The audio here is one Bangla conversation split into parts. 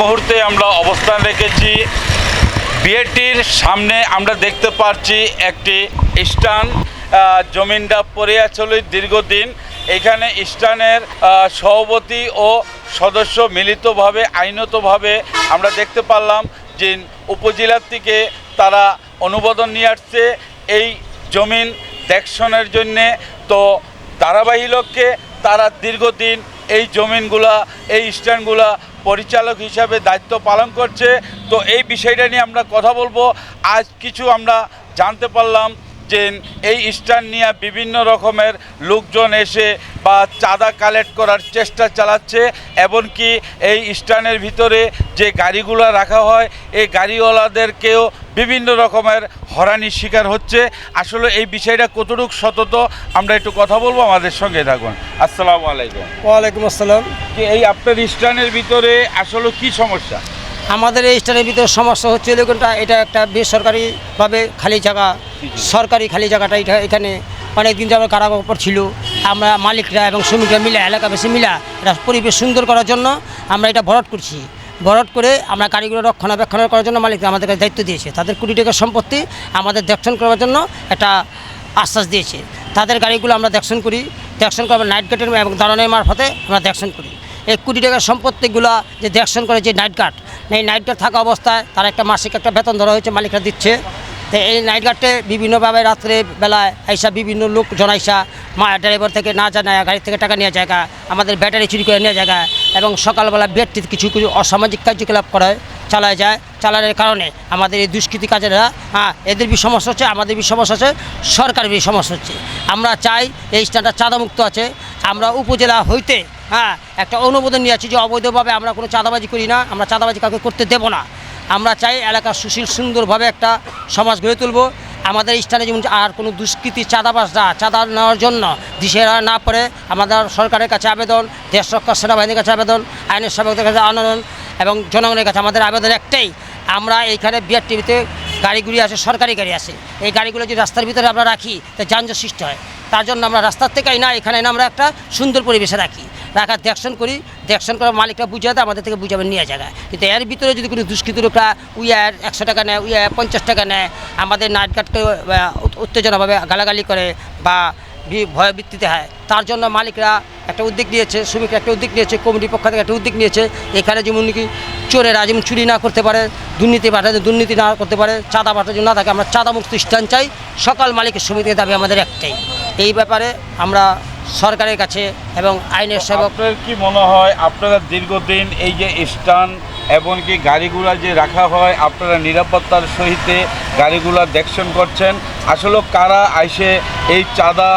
মুহূর্তে আমরা অবস্থান রেখেছি। বিয়েটির সামনে আমরা দেখতে পাচ্ছি একটি স্টান জমিনটা পড়ে আছিল দীর্ঘদিন। এখানে স্টানের সভাপতি ও সদস্য মিলিতভাবে, আইনতভাবে আমরা দেখতে পারলাম যে উপজেলার থেকে তারা অনুমোদন নিয়ে আসছে। এই জমিন দেখশনের জন্যে তো ধারাবাহী লক্ষ্যে তারা দীর্ঘদিন এই জমিনগুলা, এই স্ট্যান্ডগুলা পরিচালক হিসাবে দায়িত্ব পালন করছে। তো এই বিষয়টা নিয়ে আমরা কথা বলব। আজ কিছু আমরা জানতে পারলাম। যে এই স্ট্যান্ড নিয়ে বিভিন্ন রকমের লোকজন এসে বা চাঁদা কালেক্ট করার চেষ্টা চালাচ্ছে এমনকি এই স্ট্যান্ডের ভিতরে যে গাড়িগুলো রাখা হয় এই গাড়িওয়ালাদেরকেও বিভিন্ন রকমের হরানির শিকার হচ্ছে। আসলে এই বিষয়টা কতটুকু সতত আমরা একটু কথা বলব আমাদের সঙ্গে থাকুন। আসসালামু আলাইকুম। ওয়ালাইকুম আসসালাম। এই আপনার স্ট্যান্ডের ভিতরে আসলে কি সমস্যা? আমাদের এই স্টানের ভিতরে সমস্যা হচ্ছে দেখুনটা এটা একটা বেসরকারিভাবে খালি জায়গা। সরকারি খালি জায়গাটা এটা এখানে অনেক দিন যাবত কারাগার ছিল। আমরা মালিকরা এবং শ্রমিকরা মিলে এলাকাবাসী মিলা এটা পরিবেশ সুন্দর করার জন্য আমরা এটা ভরট করছি। ভরট করে আমরা গাড়িগুলো রক্ষণাবেক্ষণ করার জন্য মালিকরা আমাদের কাছে দায়িত্ব দিয়েছে। তাদের কোটি টাকার সম্পত্তি আমাদের দেখশন করার জন্য একটা আশ্বাস দিয়েছে। তাদের গাড়িগুলো আমরা দেখশন করি। দেখশন করব নাইট গার্ডের এবং দালানের মারফতে আমরা দেখশন করি। এই কোটি টাকার সম্পত্তিগুলো যে দেখশন করে যে নাইট গার্ড এই নাইট গার্ড থাকা অবস্থায় তার একটা মাসিক একটা বেতন ধরা হয়েছে, মালিকরা দিচ্ছে। তো এই নাইট গার্ডে বিভিন্নভাবে রাত্রে বেলায় আইসা বিভিন্ন লোক জনাইসা মা ড্রাইভার থেকে না জানায় গাড়ি থেকে টাকা নিয়ে জায়গা, আমাদের ব্যাটারি চুরি করে নিয়ে জায়গা এবং সকালবেলা বেডটি কিছু কিছু অসামাজিক কার্যকলাপ করায় চালায় যায়। চালানোর কারণে আমাদের এই দুষ্কৃতি কাজেরা হ্যাঁ এদের বি সমস্যা হচ্ছে, আমাদের বি সমস্যা হচ্ছে, সরকারের বি সমস্যা হচ্ছে। আমরা চাই এই স্ট্যান্ডটা চাঁদামুক্ত আছে। আমরা উপজেলা হইতে হ্যাঁ একটা অনুমোদন নিয়ে আছি যে অবৈধভাবে আমরা কোনো চাঁদাবাজি করি না, আমরা চাঁদাবাজি কাউকে করতে দেবো না। আমরা চাই এলাকা সুশীল, সুন্দরভাবে একটা সমাজ গড়ে তুলব। আমাদের স্থানে যেমন আর কোনো দুষ্কৃতি চাঁদাবাজরা চাঁদা নেওয়ার জন্য দিশেরা না পড়ে, আমাদের সরকারের কাছে আবেদন, দেশ রক্ষা সেনাবাহিনীর কাছে আবেদন, আইনের সেবকদের কাছে আন্দোলন এবং জনগণের কাছে আমাদের আবেদন একটাই, আমরা এইখানে বিআর টিভিতে গাড়িগুলি আছে সরকারি গাড়ি আছে এই গাড়িগুলো যদি রাস্তার ভিতরে আমরা রাখি তো যানজট সৃষ্টি হয়। তার জন্য আমরা রাস্তার থেকেই না, এখানে না আমরা একটা সুন্দর পরিবেশে রাখি রাখার দেখশন করি, দেখশন করার মালিকরা বুঝাতে আমাদের থেকে বুঝাবেন নিয়ে জায়গায় কিন্তু এর ভিতরে যদি কোনো দুষ্কৃত লোকরা উইয়ার একশো টাকা নেয়, উইয়ার পঞ্চাশ টাকা নেয়, আমাদের নাইট গার্ডকে উত্তেজনাভাবে গালাগালি করে বা ভয়বৃত্তিতে হয়, তার জন্য মালিকরা একটা উদ্যোগ নিয়েছে, শ্রমিকরা একটা উদ্যোগ নিয়েছে, কমিটির পক্ষ থেকে একটা উদ্যোগ নিয়েছে। এখানে যেমন নাকি চোরেরা যেমন চুরি না করতে পারে, দুর্নীতি বাটাতে দুর্নীতি না করতে পারে, চাঁদা যেন না থাকে, আমরা চাঁদা মুক্ত স্থান চাই, সকাল মালিকের সমিতির দাবি আমাদের একটাই। এই ব্যাপারে আমরা সরকারের কাছে এবং আইনের সেবক আপনার কি মনে হয় আপনারা দীর্ঘদিন এই যে স্টান এমনকি গাড়িগুলা যে রাখা হয় আপনারা নিরাপত্তার সহিতে গাড়িগুলা দেখশন করছেন? আসলে কারা আইসে এই চাঁদা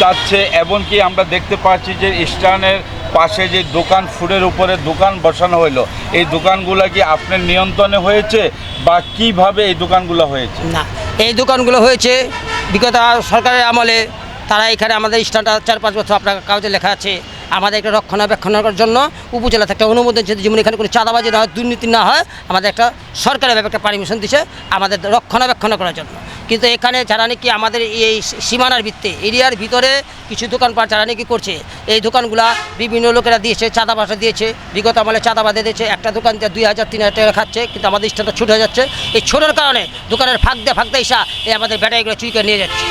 চাচ্ছে? এমনকি আমরা দেখতে পাচ্ছি যে স্টানের পাশে যে দোকান ফুডের উপরে দোকান বসানো হইল। এই দোকানগুলা কি আপনার নিয়ন্ত্রণে হয়েছে বা কীভাবে এই দোকানগুলো হয়েছে? না এই দোকানগুলো হয়েছে বিগত সরকারের আমলে তারা এখানে আমাদের স্থানটা চার পাঁচ বছর আপনার কাগজে লেখা আছে। আমাদের একটা রক্ষণাবেক্ষণের জন্য উপজেলা একটা অনুমোদন চেয়েছে যেমন এখানে কোনো চাঁদাবাজি না হয়, দুর্নীতি না হয়, আমাদের একটা সরকারের একটা পারমিশন দিছে আমাদের রক্ষণাবেক্ষণ করার জন্য। কিন্তু এখানে যারা নাকি আমাদের এই সীমানার ভিত্তি, এরিয়ার ভিতরে কিছু দোকানপাট যারা নাকি করছে, এই দোকানগুলা বিভিন্ন লোকেরা দিয়েছে চাঁদা বাসা দিয়েছে, বিগত আমলে চাঁদা বাদে দিয়েছে। একটা দোকান দিয়ে দুই হাজার, তিন হাজার টাকা খাচ্ছে, কিন্তু আমাদের স্থানটা ছুটে যাচ্ছে। এই ছোটোর কারণে দোকানের ফাঁক দিয়ে ফাঁক এসা এই আমাদের ব্যাটারিগুলো চুরি করে নিয়ে যাচ্ছে।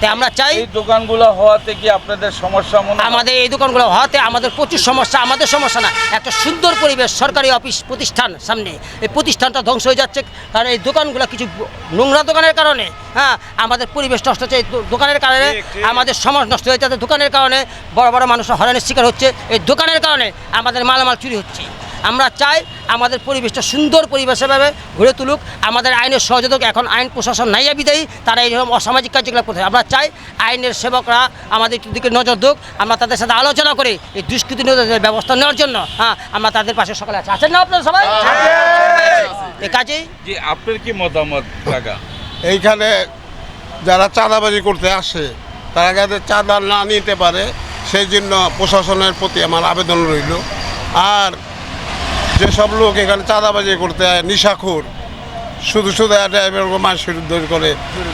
তাই আমরা চাই এই দোকানগুলো হওয়াতে কি আপনাদের সমস্যা মনে আমাদের এই দোকানগুলো হওয়াতে আমাদের প্রচুর সমস্যা আমাদের সমস্যা না একটা সুন্দর পরিবেশ সরকারি অফিস প্রতিষ্ঠান সামনে এই প্রতিষ্ঠানটা ধ্বংস হয়ে যাচ্ছে কারণ এই দোকানগুলো কিছু নোংরা দোকানের কারণে হ্যাঁ আমাদের পরিবেশ নষ্ট হচ্ছে এই দোকানের কারণে। আমাদের সমাজ নষ্ট হয়ে যাচ্ছে দোকানের কারণে বড় বড় মানুষ হরানের শিকার হচ্ছে এই দোকানের কারণে আমাদের মালামাল চুরি হচ্ছে আমরা চাই আমাদের পরিবেশটা সুন্দর পরিবেশভাবে গড়ে তুলুক। আমাদের আইনের সহযোগক এখন আইন প্রশাসন নাইয়া বিদায়ী তারা এইরকম অসামাজিক কার্যকলাপ করতে আমরা চাই আইনের সেবকরা আমাদের দিকে নজর দুক আমরা তাদের সাথে আলোচনা করে এই দুষ্কৃতি ব্যবস্থা নেওয়ার জন্য। হ্যাঁ আমরা তাদের পাশে সকালে আছি। আছেন না আপনারা সবাই? এ কাজেই? যে আপনার কি মতামত কাকা এইখানে যারা চাঁদাবাজি করতে আসে তারা যাতে চাঁদা না নিতে পারে সেই জন্য প্রশাসনের প্রতি আমার আবেদন রইল। আর যেসব লোক এখানে চাঁদাবাজি করতে হয় নিশাখোর। শুধু শুধু ড্রাইভার মাছ দৈর করে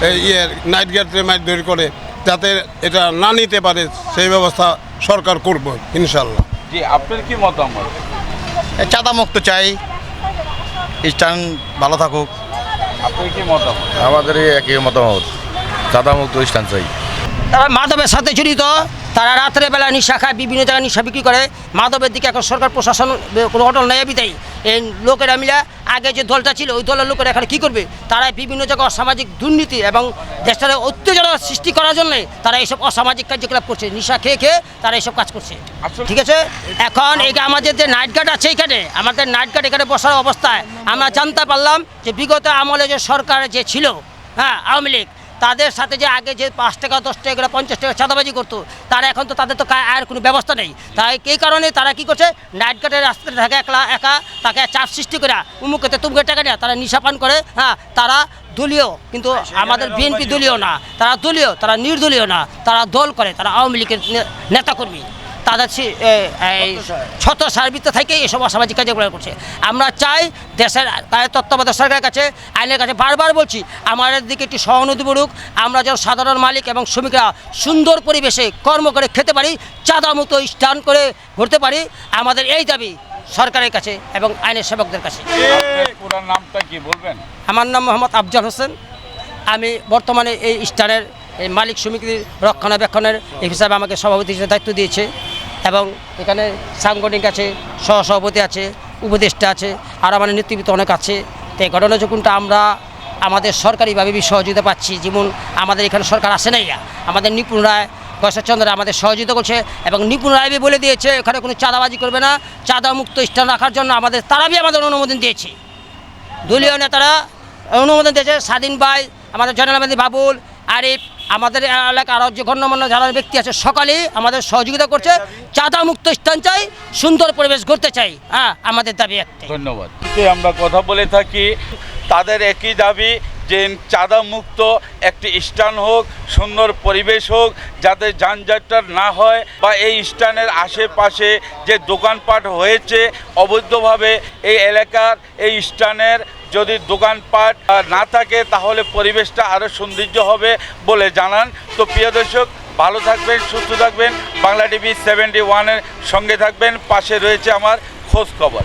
এই ইয়ে নাইট গার্ডের মাছ দৈর করে যাতে এটা না নিতে পারে সেই ব্যবস্থা সরকার করব ইনশাল্লাহ জি আপনার কি মতামত? চাঁদা মুক্ত চাই। স্ট্যান্ড ভালো থাকুক। আপনি কি মতামত? আমাদের এই একই মতামত। চাঁদামুক্ত স্ট্যান্ড চাই। তারা মাদবের সাথে জড়িত। তারা রাত্রে বেলা নিশা খায় বিভিন্ন জায়গায় নিশা বিক্রি করে। মাদবের দিকে এখন সরকার প্রশাসন কোনো অটল নেই বিদায়ী এই লোকেরা মিলে আগে যে দলটা ছিল ওই দলের লোকেরা এখানে কী করবে? তারা বিভিন্ন জায়গায় অসামাজিক দুর্নীতি এবং দেশটার উত্তেজনা সৃষ্টি করার জন্য তারা এইসব অসামাজিক কার্যকলাপ করছে। নিশা খেয়ে খেয়ে তারা এইসব কাজ করছে। ঠিক আছে? এখন এই যে আমাদের যে নাইট গার্ড আছে এখানে আমাদের নাইট গার্ড এখানে বসার অবস্থায় আমরা জানতে পারলাম যে বিগত আমলে যে সরকার যে ছিল হ্যাঁ আওয়ামী লীগ তাদের সাথে যে আগে যে পাঁচ টাকা দশ টাকা করে পঞ্চাশ টাকা চাঁদাবাজি করতো তারা এখন তো তাদের তো আর কোনো ব্যবস্থা নেই। তাই এই কারণে তারা কি করছে? নাইট গার্ডের রাস্তাতে থাকে একলা একা তাকে চাপ সৃষ্টি করে উমুকেতে তুমকে টাকা নেয়। তারা নিশাপান করে হ্যাঁ তারা দলীয় কিন্তু আমাদের বিএনপি দলীয় না। তারা দলীয় তারা নির্দলীয় না। তারা দল করে তারা আওয়ামী লীগের নেতাকর্মী। তাদের সে- এ- এই ছত সার্বিত্ব থেকে এসব অসামাজিক কার্যকলাপ করছে। আমরা চাই দেশের তার তত্ত্বাবধায়ক সরকারের কাছে আইনের কাছে বারবার বলছি আমাদের দিকে একটি সহানুভূতি বলুক আমরা যেন সাধারণ মালিক এবং শ্রমিকরা সুন্দর পরিবেশে কর্ম করে খেতে পারি চাঁদা মতো স্টান করে ঘুরতে পারি আমাদের এই দাবি সরকারের কাছে এবং আইনের সেবকদের কাছে। নামটা কি বলবেন? আমার নাম মোহাম্মদ আফজাল হোসেন। আমি বর্তমানে এই স্টানের এই মালিক সমিতির রক্ষণাবেক্ষণের এই হিসাবে আমাকে সভাপতি হিসেবে দায়িত্ব দিয়েছে। এবং এখানে সাংগঠনিক আছে, সহসভাপতি আছে, উপদেষ্টা আছে, আর আমাদের নেতৃত্ব অনেক আছে। তো এই ঘটনা যখনটা আমরা আমাদের সরকারিভাবে সহযোগিতা পাচ্ছি। যেমন আমাদের এখানে সরকার আসে নাই। আমাদের নিপুণ রায় চন্দ্র আমাদের সহযোগিতা করছে এবং নিপুণ রায় বলে দিয়েছে, এখানে কোনো চাঁদাবাজি করবে না চাঁদা মুক্ত স্থান রাখার জন্য আমাদের তারাবি আমাদের অনুমোদন দিয়েছে। দলীয় নেতারা অনুমোদন দিয়েছে, স্বাধীন ভাই, আমাদের জয়নালাবাদী বাবুল, আরিফ আমাদের এলাকার আরও যে গণ্যমান্য যারা ব্যক্তি আছে সকালে আমাদের সহযোগিতা করছে। চাঁদা মুক্ত স্থান চাই, সুন্দর পরিবেশ করতে চাই। হ্যাঁ আমাদের দাবি একটাই। ধন্যবাদ। আমরা কথা বলে থাকি, তাদের একই দাবি যে চাঁদা মুক্ত একটি স্থান হোক, সুন্দর পরিবেশ হোক, যাতে যানজটটা না হয় বা এই স্থানের আশেপাশে যে দোকানপাট হয়েছে, অবৈধভাবে এই এলাকার এই স্থানের যদি দোকানপাট না থাকে, তাহলে পরিবেশটা আরও সৌন্দর্য হবে বলে জানান। তো প্রিয় দর্শক, ভালো থাকবেন, সুস্থ থাকবেন। বাংলা টিভি সেভেন্টি ওয়ানের সঙ্গে থাকবেন। পাশে রয়েছে আমার খোঁজ খবর।